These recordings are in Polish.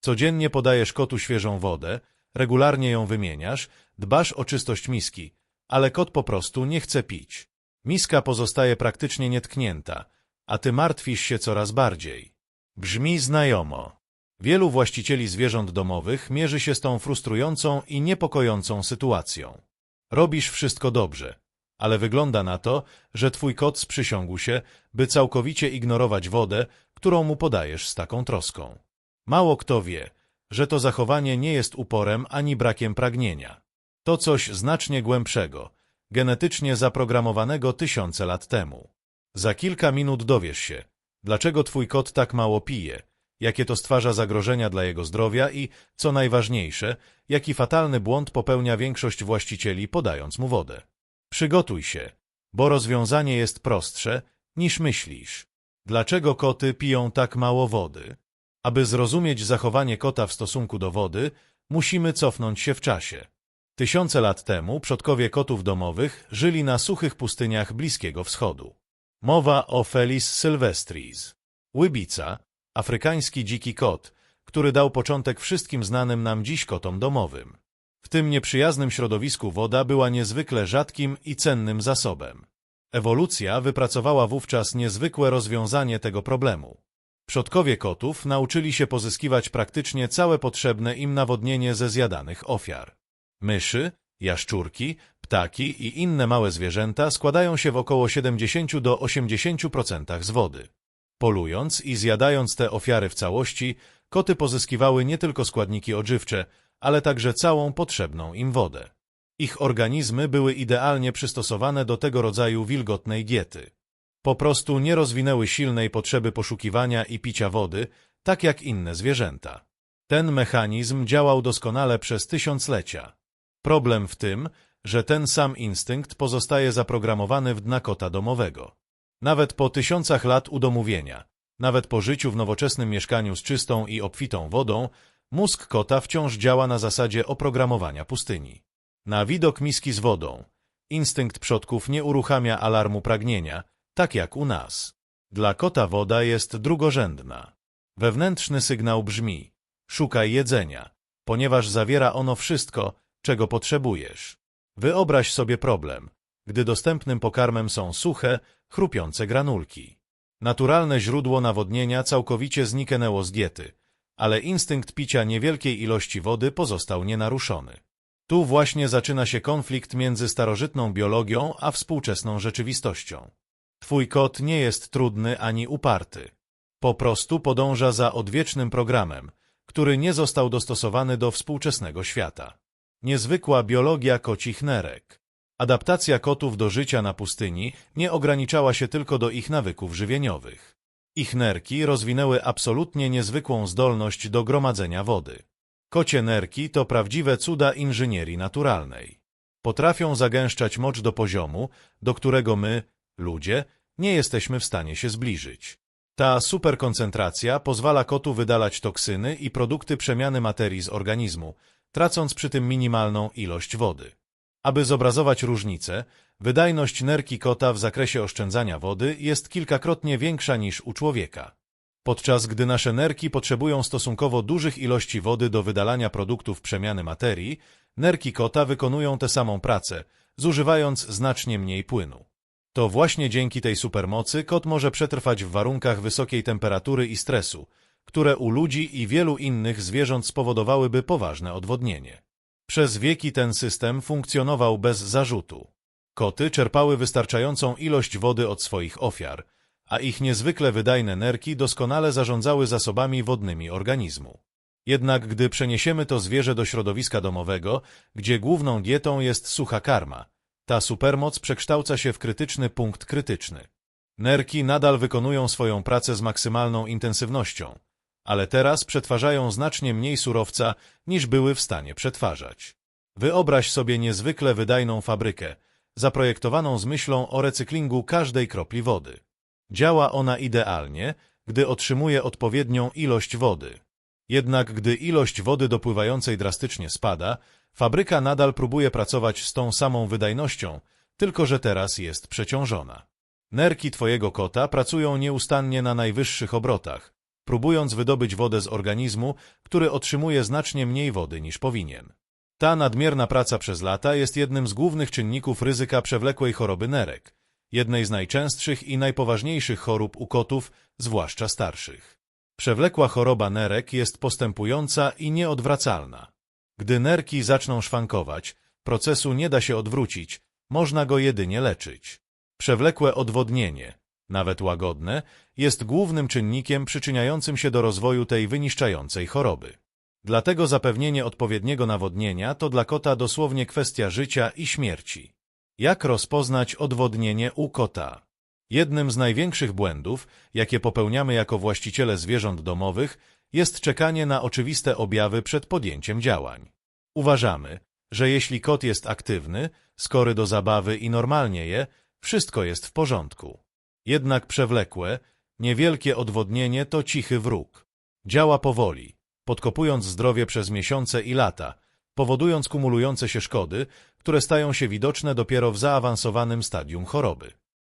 Codziennie podajesz kotu świeżą wodę, regularnie ją wymieniasz, dbasz o czystość miski, ale kot po prostu nie chce pić. Miska pozostaje praktycznie nietknięta, a ty martwisz się coraz bardziej. Brzmi znajomo. Wielu właścicieli zwierząt domowych mierzy się z tą frustrującą i niepokojącą sytuacją. Robisz wszystko dobrze, ale wygląda na to, że twój kot sprzysiągł się, by całkowicie ignorować wodę, którą mu podajesz z taką troską. Mało kto wie, że to zachowanie nie jest uporem ani brakiem pragnienia. To coś znacznie głębszego, genetycznie zaprogramowanego tysiące lat temu. Za kilka minut dowiesz się, dlaczego twój kot tak mało pije, jakie to stwarza zagrożenia dla jego zdrowia i, co najważniejsze, jaki fatalny błąd popełnia większość właścicieli podając mu wodę. Przygotuj się, bo rozwiązanie jest prostsze niż myślisz. Dlaczego koty piją tak mało wody? Aby zrozumieć zachowanie kota w stosunku do wody, musimy cofnąć się w czasie. Tysiące lat temu przodkowie kotów domowych żyli na suchych pustyniach Bliskiego Wschodu. Mowa o Felis sylvestris. Łybica, afrykański dziki kot, który dał początek wszystkim znanym nam dziś kotom domowym. W tym nieprzyjaznym środowisku woda była niezwykle rzadkim i cennym zasobem. Ewolucja wypracowała wówczas niezwykłe rozwiązanie tego problemu. Przodkowie kotów nauczyli się pozyskiwać praktycznie całe potrzebne im nawodnienie ze zjadanych ofiar. Myszy, jaszczurki, ptaki i inne małe zwierzęta składają się w około 70 do 80% z wody. Polując i zjadając te ofiary w całości, koty pozyskiwały nie tylko składniki odżywcze, ale także całą potrzebną im wodę. Ich organizmy były idealnie przystosowane do tego rodzaju wilgotnej diety. Po prostu nie rozwinęły silnej potrzeby poszukiwania i picia wody, tak jak inne zwierzęta. Ten mechanizm działał doskonale przez tysiąclecia. Problem w tym, że ten sam instynkt pozostaje zaprogramowany w dna kota domowego. Nawet po tysiącach lat udomowienia, nawet po życiu w nowoczesnym mieszkaniu z czystą i obfitą wodą, mózg kota wciąż działa na zasadzie oprogramowania pustyni. Na widok miski z wodą, instynkt przodków nie uruchamia alarmu pragnienia, tak jak u nas. Dla kota woda jest drugorzędna. Wewnętrzny sygnał brzmi szukaj jedzenia, ponieważ zawiera ono wszystko, czego potrzebujesz. Wyobraź sobie problem, gdy dostępnym pokarmem są suche, chrupiące granulki. Naturalne źródło nawodnienia całkowicie zniknęło z diety, ale instynkt picia niewielkiej ilości wody pozostał nienaruszony. Tu właśnie zaczyna się konflikt między starożytną biologią a współczesną rzeczywistością. Twój kot nie jest trudny ani uparty. Po prostu podąża za odwiecznym programem, który nie został dostosowany do współczesnego świata. Niezwykła biologia kocich nerek. Adaptacja kotów do życia na pustyni nie ograniczała się tylko do ich nawyków żywieniowych. Ich nerki rozwinęły absolutnie niezwykłą zdolność do gromadzenia wody. Kocie nerki to prawdziwe cuda inżynierii naturalnej. Potrafią zagęszczać mocz do poziomu, do którego my, ludzie, nie jesteśmy w stanie się zbliżyć. Ta superkoncentracja pozwala kotu wydalać toksyny i produkty przemiany materii z organizmu, tracąc przy tym minimalną ilość wody. Aby zobrazować różnicę, wydajność nerki kota w zakresie oszczędzania wody jest kilkakrotnie większa niż u człowieka. Podczas gdy nasze nerki potrzebują stosunkowo dużych ilości wody do wydalania produktów przemiany materii, nerki kota wykonują tę samą pracę, zużywając znacznie mniej płynu. To właśnie dzięki tej supermocy kot może przetrwać w warunkach wysokiej temperatury i stresu, które u ludzi i wielu innych zwierząt spowodowałyby poważne odwodnienie. Przez wieki ten system funkcjonował bez zarzutu. Koty czerpały wystarczającą ilość wody od swoich ofiar, a ich niezwykle wydajne nerki doskonale zarządzały zasobami wodnymi organizmu. Jednak gdy przeniesiemy to zwierzę do środowiska domowego, gdzie główną dietą jest sucha karma, ta supermoc przekształca się w krytyczny punkt krytyczny. Nerki nadal wykonują swoją pracę z maksymalną intensywnością, ale teraz przetwarzają znacznie mniej surowca, niż były w stanie przetwarzać. Wyobraź sobie niezwykle wydajną fabrykę, zaprojektowaną z myślą o recyklingu każdej kropli wody. Działa ona idealnie, gdy otrzymuje odpowiednią ilość wody. Jednak gdy ilość wody dopływającej drastycznie spada, fabryka nadal próbuje pracować z tą samą wydajnością, tylko że teraz jest przeciążona. Nerki twojego kota pracują nieustannie na najwyższych obrotach, próbując wydobyć wodę z organizmu, który otrzymuje znacznie mniej wody niż powinien. Ta nadmierna praca przez lata jest jednym z głównych czynników ryzyka przewlekłej choroby nerek, jednej z najczęstszych i najpoważniejszych chorób u kotów, zwłaszcza starszych. Przewlekła choroba nerek jest postępująca i nieodwracalna. Gdy nerki zaczną szwankować, procesu nie da się odwrócić, można go jedynie leczyć. Przewlekłe odwodnienie, nawet łagodne, jest głównym czynnikiem przyczyniającym się do rozwoju tej wyniszczającej choroby. Dlatego zapewnienie odpowiedniego nawodnienia to dla kota dosłownie kwestia życia i śmierci. Jak rozpoznać odwodnienie u kota? Jednym z największych błędów, jakie popełniamy jako właściciele zwierząt domowych, jest czekanie na oczywiste objawy przed podjęciem działań. Uważamy, że jeśli kot jest aktywny, skory do zabawy i normalnie je, wszystko jest w porządku. Jednak przewlekłe, niewielkie odwodnienie to cichy wróg. Działa powoli, podkopując zdrowie przez miesiące i lata, powodując kumulujące się szkody, które stają się widoczne dopiero w zaawansowanym stadium choroby.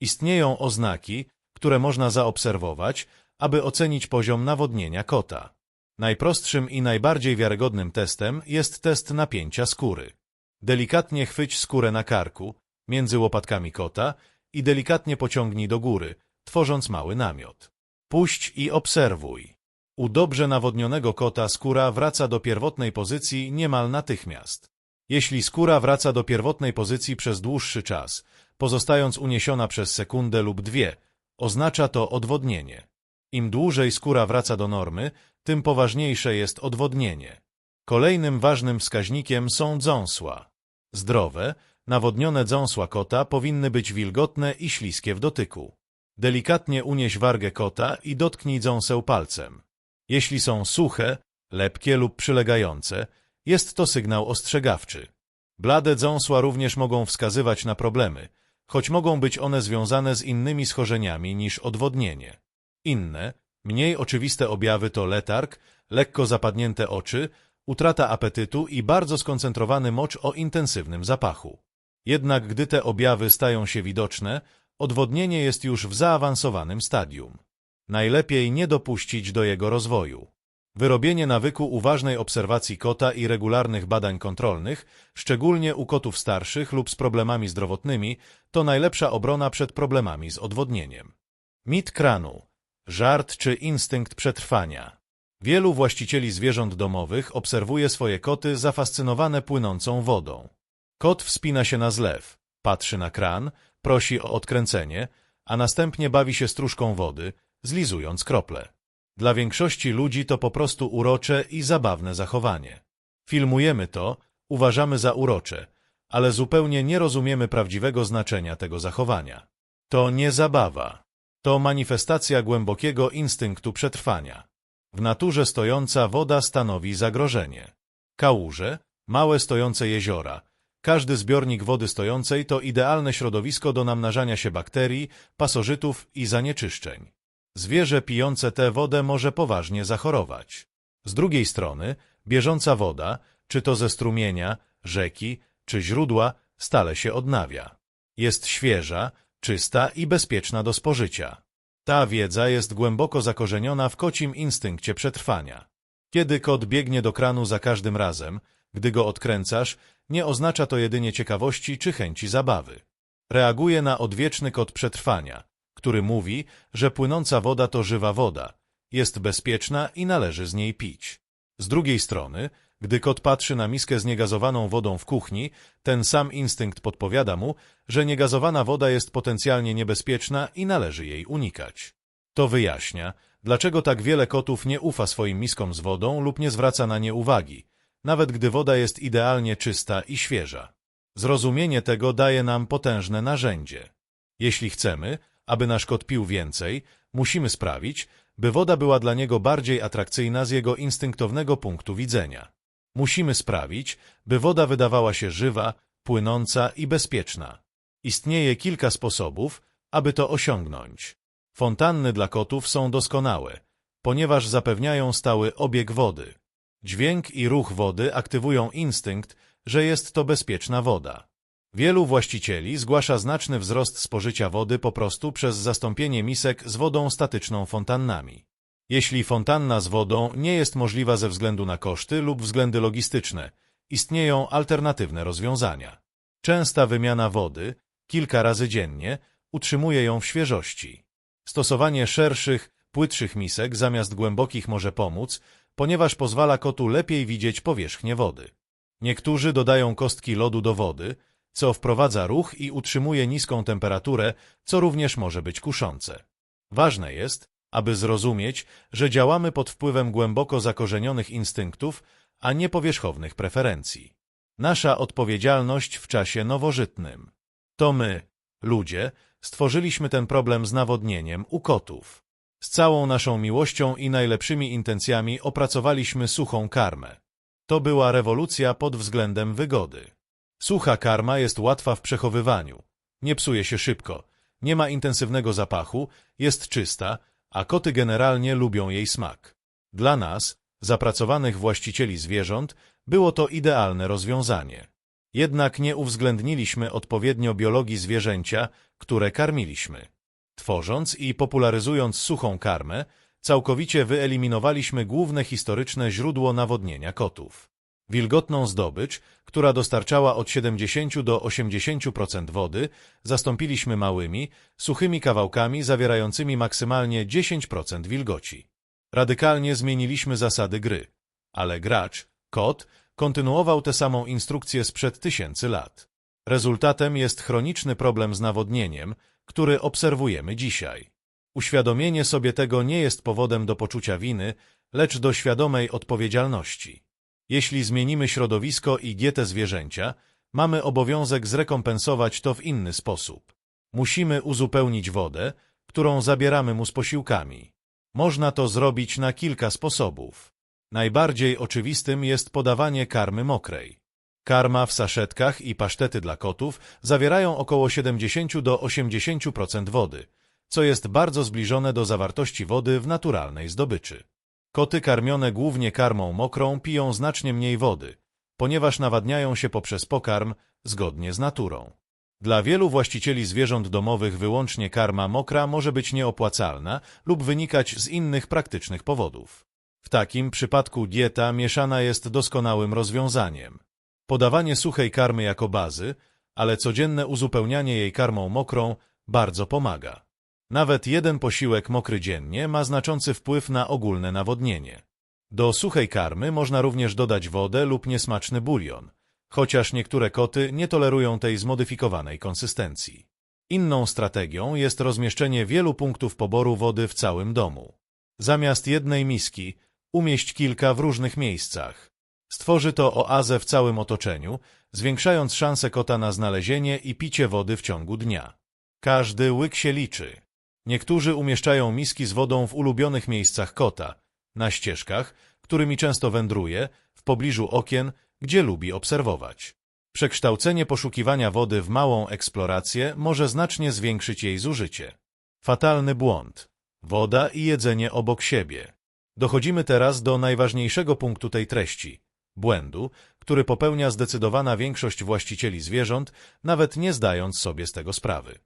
Istnieją oznaki, które można zaobserwować, aby ocenić poziom nawodnienia kota. Najprostszym i najbardziej wiarygodnym testem jest test napięcia skóry. Delikatnie chwyć skórę na karku, między łopatkami kota i delikatnie pociągnij do góry, tworząc mały namiot. Puść i obserwuj. U dobrze nawodnionego kota skóra wraca do pierwotnej pozycji niemal natychmiast. Jeśli skóra wraca do pierwotnej pozycji przez dłuższy czas, pozostając uniesiona przez sekundę lub dwie, oznacza to odwodnienie. Im dłużej skóra wraca do normy, tym poważniejsze jest odwodnienie. Kolejnym ważnym wskaźnikiem są dząsła. Zdrowe, nawodnione dząsła kota powinny być wilgotne i śliskie w dotyku. Delikatnie unieś wargę kota i dotknij dząseł palcem. Jeśli są suche, lepkie lub przylegające, jest to sygnał ostrzegawczy. Blade dząsła również mogą wskazywać na problemy, choć mogą być one związane z innymi schorzeniami niż odwodnienie. Inne, mniej oczywiste objawy to letarg, lekko zapadnięte oczy, utrata apetytu i bardzo skoncentrowany mocz o intensywnym zapachu. Jednak gdy te objawy stają się widoczne, odwodnienie jest już w zaawansowanym stadium. Najlepiej nie dopuścić do jego rozwoju. Wyrobienie nawyku uważnej obserwacji kota i regularnych badań kontrolnych, szczególnie u kotów starszych lub z problemami zdrowotnymi, to najlepsza obrona przed problemami z odwodnieniem. Mit kranu. Żart czy instynkt przetrwania. Wielu właścicieli zwierząt domowych obserwuje swoje koty zafascynowane płynącą wodą. Kot wspina się na zlew, patrzy na kran, prosi o odkręcenie, a następnie bawi się stróżką wody, zlizując krople. Dla większości ludzi to po prostu urocze i zabawne zachowanie. Filmujemy to, uważamy za urocze, ale zupełnie nie rozumiemy prawdziwego znaczenia tego zachowania. To nie zabawa. To manifestacja głębokiego instynktu przetrwania. W naturze stojąca woda stanowi zagrożenie. Kałuże, małe stojące jeziora, każdy zbiornik wody stojącej to idealne środowisko do namnażania się bakterii, pasożytów i zanieczyszczeń. Zwierzę pijące tę wodę może poważnie zachorować. Z drugiej strony, bieżąca woda, czy to ze strumienia, rzeki, czy źródła, stale się odnawia. Jest świeża, czysta i bezpieczna do spożycia. Ta wiedza jest głęboko zakorzeniona w kocim instynkcie przetrwania. Kiedy kot biegnie do kranu za każdym razem, gdy go odkręcasz, nie oznacza to jedynie ciekawości czy chęci zabawy. Reaguje na odwieczny kod przetrwania, który mówi, że płynąca woda to żywa woda, jest bezpieczna i należy z niej pić. Z drugiej strony, gdy kot patrzy na miskę z niegazowaną wodą w kuchni, ten sam instynkt podpowiada mu, że niegazowana woda jest potencjalnie niebezpieczna i należy jej unikać. To wyjaśnia, dlaczego tak wiele kotów nie ufa swoim miskom z wodą lub nie zwraca na nie uwagi, nawet gdy woda jest idealnie czysta i świeża. Zrozumienie tego daje nam potężne narzędzie. Jeśli chcemy, aby nasz kot pił więcej, musimy sprawić, by woda była dla niego bardziej atrakcyjna z jego instynktownego punktu widzenia. Musimy sprawić, by woda wydawała się żywa, płynąca i bezpieczna. Istnieje kilka sposobów, aby to osiągnąć. Fontanny dla kotów są doskonałe, ponieważ zapewniają stały obieg wody. Dźwięk i ruch wody aktywują instynkt, że jest to bezpieczna woda. Wielu właścicieli zgłasza znaczny wzrost spożycia wody po prostu przez zastąpienie misek z wodą statyczną fontannami. Jeśli fontanna z wodą nie jest możliwa ze względu na koszty lub względy logistyczne, istnieją alternatywne rozwiązania. Częsta wymiana wody, kilka razy dziennie, utrzymuje ją w świeżości. Stosowanie szerszych, płytszych misek zamiast głębokich może pomóc, ponieważ pozwala kotu lepiej widzieć powierzchnię wody. Niektórzy dodają kostki lodu do wody, co wprowadza ruch i utrzymuje niską temperaturę, co również może być kuszące. Ważne jest, aby zrozumieć, że działamy pod wpływem głęboko zakorzenionych instynktów, a nie powierzchownych preferencji. Nasza odpowiedzialność w czasie nowożytnym. To my, ludzie, stworzyliśmy ten problem z nawodnieniem u kotów. Z całą naszą miłością i najlepszymi intencjami opracowaliśmy suchą karmę. To była rewolucja pod względem wygody. Sucha karma jest łatwa w przechowywaniu. Nie psuje się szybko, nie ma intensywnego zapachu, jest czysta, a koty generalnie lubią jej smak. Dla nas, zapracowanych właścicieli zwierząt, było to idealne rozwiązanie. Jednak nie uwzględniliśmy odpowiednio biologii zwierzęcia, które karmiliśmy. Tworząc i popularyzując suchą karmę, całkowicie wyeliminowaliśmy główne historyczne źródło nawodnienia kotów. Wilgotną zdobycz, która dostarczała od 70 do 80% wody, zastąpiliśmy małymi, suchymi kawałkami zawierającymi maksymalnie 10% wilgoci. Radykalnie zmieniliśmy zasady gry, ale gracz, kot, kontynuował tę samą instrukcję sprzed tysięcy lat. Rezultatem jest chroniczny problem z nawodnieniem, który obserwujemy dzisiaj. Uświadomienie sobie tego nie jest powodem do poczucia winy, lecz do świadomej odpowiedzialności. Jeśli zmienimy środowisko i dietę zwierzęcia, mamy obowiązek zrekompensować to w inny sposób. Musimy uzupełnić wodę, którą zabieramy mu z posiłkami. Można to zrobić na kilka sposobów. Najbardziej oczywistym jest podawanie karmy mokrej. Karma w saszetkach i pasztety dla kotów zawierają około 70 do 80% wody, co jest bardzo zbliżone do zawartości wody w naturalnej zdobyczy. Koty karmione głównie karmą mokrą piją znacznie mniej wody, ponieważ nawadniają się poprzez pokarm zgodnie z naturą. Dla wielu właścicieli zwierząt domowych wyłącznie karma mokra może być nieopłacalna lub wynikać z innych praktycznych powodów. W takim przypadku dieta mieszana jest doskonałym rozwiązaniem. Podawanie suchej karmy jako bazy, ale codzienne uzupełnianie jej karmą mokrą bardzo pomaga. Nawet jeden posiłek mokry dziennie ma znaczący wpływ na ogólne nawodnienie. Do suchej karmy można również dodać wodę lub niesmaczny bulion, chociaż niektóre koty nie tolerują tej zmodyfikowanej konsystencji. Inną strategią jest rozmieszczenie wielu punktów poboru wody w całym domu. Zamiast jednej miski umieść kilka w różnych miejscach. Stworzy to oazę w całym otoczeniu, zwiększając szanse kota na znalezienie i picie wody w ciągu dnia. Każdy łyk się liczy. Niektórzy umieszczają miski z wodą w ulubionych miejscach kota, na ścieżkach, którymi często wędruje, w pobliżu okien, gdzie lubi obserwować. Przekształcenie poszukiwania wody w małą eksplorację może znacznie zwiększyć jej zużycie. Fatalny błąd. Woda i jedzenie obok siebie. Dochodzimy teraz do najważniejszego punktu tej treści. Błędu, który popełnia zdecydowana większość właścicieli zwierząt, nawet nie zdając sobie z tego sprawy.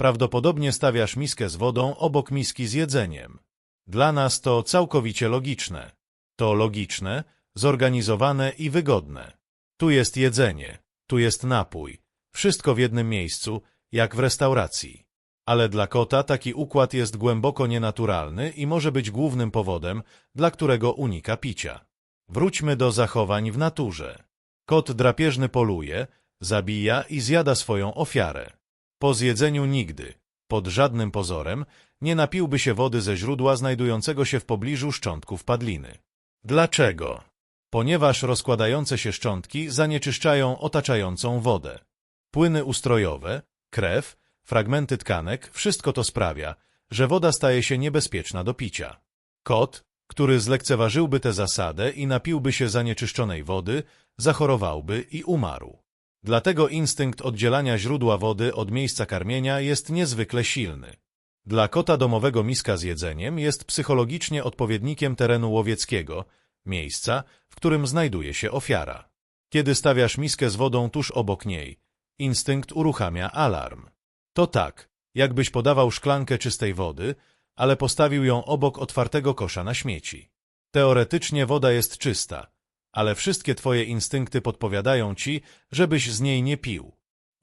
Prawdopodobnie stawiasz miskę z wodą obok miski z jedzeniem. Dla nas to całkowicie logiczne. To logiczne, zorganizowane i wygodne. Tu jest jedzenie, tu jest napój. Wszystko w jednym miejscu, jak w restauracji. Ale dla kota taki układ jest głęboko nienaturalny i może być głównym powodem, dla którego unika picia. Wróćmy do zachowań w naturze. Kot drapieżny poluje, zabija i zjada swoją ofiarę. Po zjedzeniu nigdy, pod żadnym pozorem, nie napiłby się wody ze źródła znajdującego się w pobliżu szczątków padliny. Dlaczego? Ponieważ rozkładające się szczątki zanieczyszczają otaczającą wodę. Płyny ustrojowe, krew, fragmenty tkanek, wszystko to sprawia, że woda staje się niebezpieczna do picia. Kot, który zlekceważyłby tę zasadę i napiłby się zanieczyszczonej wody, zachorowałby i umarł. Dlatego instynkt oddzielania źródła wody od miejsca karmienia jest niezwykle silny. Dla kota domowego miska z jedzeniem jest psychologicznie odpowiednikiem terenu łowieckiego, miejsca, w którym znajduje się ofiara. Kiedy stawiasz miskę z wodą tuż obok niej, instynkt uruchamia alarm. To tak, jakbyś podawał szklankę czystej wody, ale postawił ją obok otwartego kosza na śmieci. Teoretycznie woda jest czysta, ale wszystkie twoje instynkty podpowiadają ci, żebyś z niej nie pił.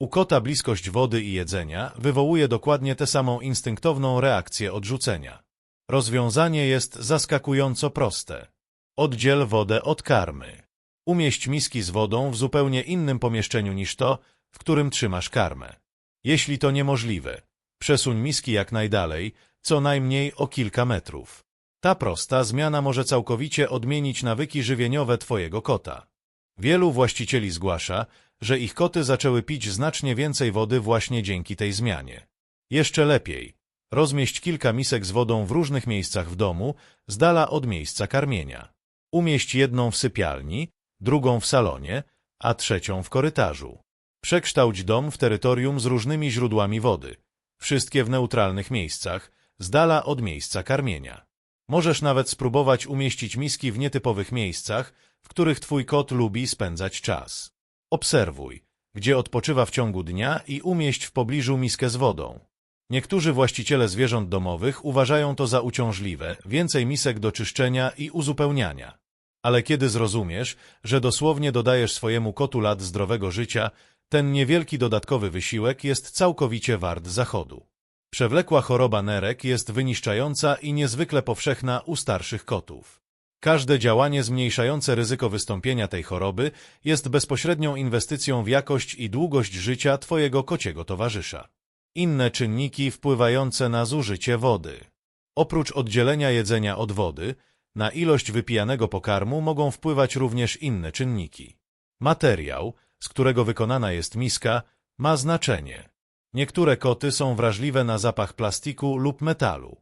U kota bliskość wody i jedzenia wywołuje dokładnie tę samą instynktowną reakcję odrzucenia. Rozwiązanie jest zaskakująco proste. Oddziel wodę od karmy. Umieść miski z wodą w zupełnie innym pomieszczeniu niż to, w którym trzymasz karmę. Jeśli to niemożliwe, przesuń miski jak najdalej, co najmniej o kilka metrów. Ta prosta zmiana może całkowicie odmienić nawyki żywieniowe twojego kota. Wielu właścicieli zgłasza, że ich koty zaczęły pić znacznie więcej wody właśnie dzięki tej zmianie. Jeszcze lepiej, rozmieść kilka misek z wodą w różnych miejscach w domu, z dala od miejsca karmienia. Umieść jedną w sypialni, drugą w salonie, a trzecią w korytarzu. Przekształć dom w terytorium z różnymi źródłami wody, wszystkie w neutralnych miejscach, z dala od miejsca karmienia. Możesz nawet spróbować umieścić miski w nietypowych miejscach, w których twój kot lubi spędzać czas. Obserwuj, gdzie odpoczywa w ciągu dnia i umieść w pobliżu miskę z wodą. Niektórzy właściciele zwierząt domowych uważają to za uciążliwe, więcej misek do czyszczenia i uzupełniania. Ale kiedy zrozumiesz, że dosłownie dodajesz swojemu kotu lat zdrowego życia, ten niewielki dodatkowy wysiłek jest całkowicie wart zachodu. Przewlekła choroba nerek jest wyniszczająca i niezwykle powszechna u starszych kotów. Każde działanie zmniejszające ryzyko wystąpienia tej choroby jest bezpośrednią inwestycją w jakość i długość życia Twojego kociego towarzysza. Inne czynniki wpływające na zużycie wody. Oprócz oddzielenia jedzenia od wody, na ilość wypijanego pokarmu mogą wpływać również inne czynniki. Materiał, z którego wykonana jest miska, ma znaczenie. Niektóre koty są wrażliwe na zapach plastiku lub metalu.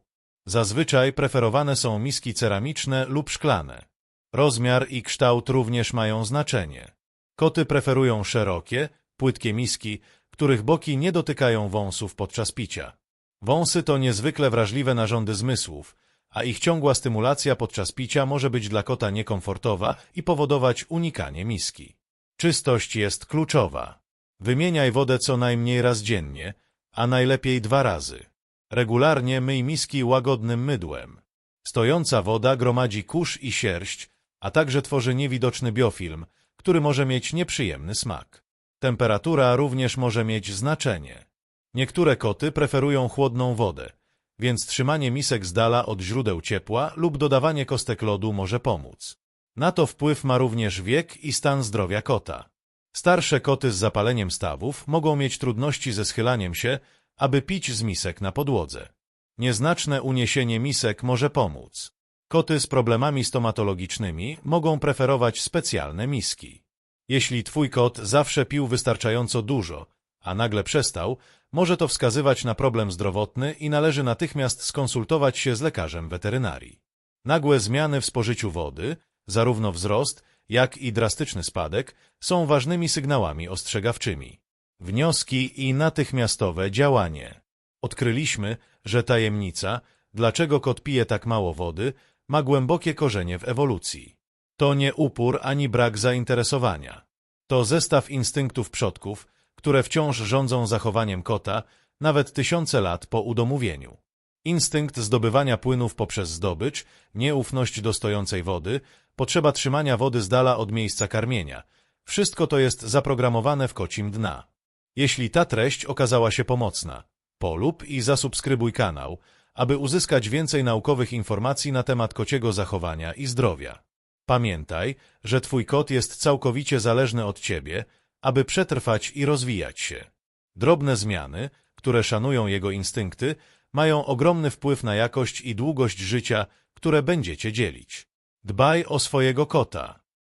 Zazwyczaj preferowane są miski ceramiczne lub szklane. Rozmiar i kształt również mają znaczenie. Koty preferują szerokie, płytkie miski, których boki nie dotykają wąsów podczas picia. Wąsy to niezwykle wrażliwe narządy zmysłów, a ich ciągła stymulacja podczas picia może być dla kota niekomfortowa i powodować unikanie miski. Czystość jest kluczowa. Wymieniaj wodę co najmniej raz dziennie, a najlepiej dwa razy. Regularnie myj miski łagodnym mydłem. Stojąca woda gromadzi kurz i sierść, a także tworzy niewidoczny biofilm, który może mieć nieprzyjemny smak. Temperatura również może mieć znaczenie. Niektóre koty preferują chłodną wodę, więc trzymanie misek z dala od źródeł ciepła lub dodawanie kostek lodu może pomóc. Na to wpływ ma również wiek i stan zdrowia kota. Starsze koty z zapaleniem stawów mogą mieć trudności ze schylaniem się, aby pić z misek na podłodze. Nieznaczne uniesienie misek może pomóc. Koty z problemami stomatologicznymi mogą preferować specjalne miski. Jeśli twój kot zawsze pił wystarczająco dużo, a nagle przestał, może to wskazywać na problem zdrowotny i należy natychmiast skonsultować się z lekarzem weterynarii. Nagłe zmiany w spożyciu wody, zarówno wzrost, jak i drastyczny spadek, są ważnymi sygnałami ostrzegawczymi. Wnioski i natychmiastowe działanie. Odkryliśmy, że tajemnica, dlaczego kot pije tak mało wody, ma głębokie korzenie w ewolucji. To nie upór ani brak zainteresowania. To zestaw instynktów przodków, które wciąż rządzą zachowaniem kota, nawet tysiące lat po udomowieniu. Instynkt zdobywania płynów poprzez zdobycz, nieufność do stojącej wody, potrzeba trzymania wody z dala od miejsca karmienia. Wszystko to jest zaprogramowane w kocim dna. Jeśli ta treść okazała się pomocna, polub i zasubskrybuj kanał, aby uzyskać więcej naukowych informacji na temat kociego zachowania i zdrowia. Pamiętaj, że twój kot jest całkowicie zależny od ciebie, aby przetrwać i rozwijać się. Drobne zmiany, które szanują jego instynkty, mają ogromny wpływ na jakość i długość życia, które będziecie dzielić. Dbaj o swojego kota.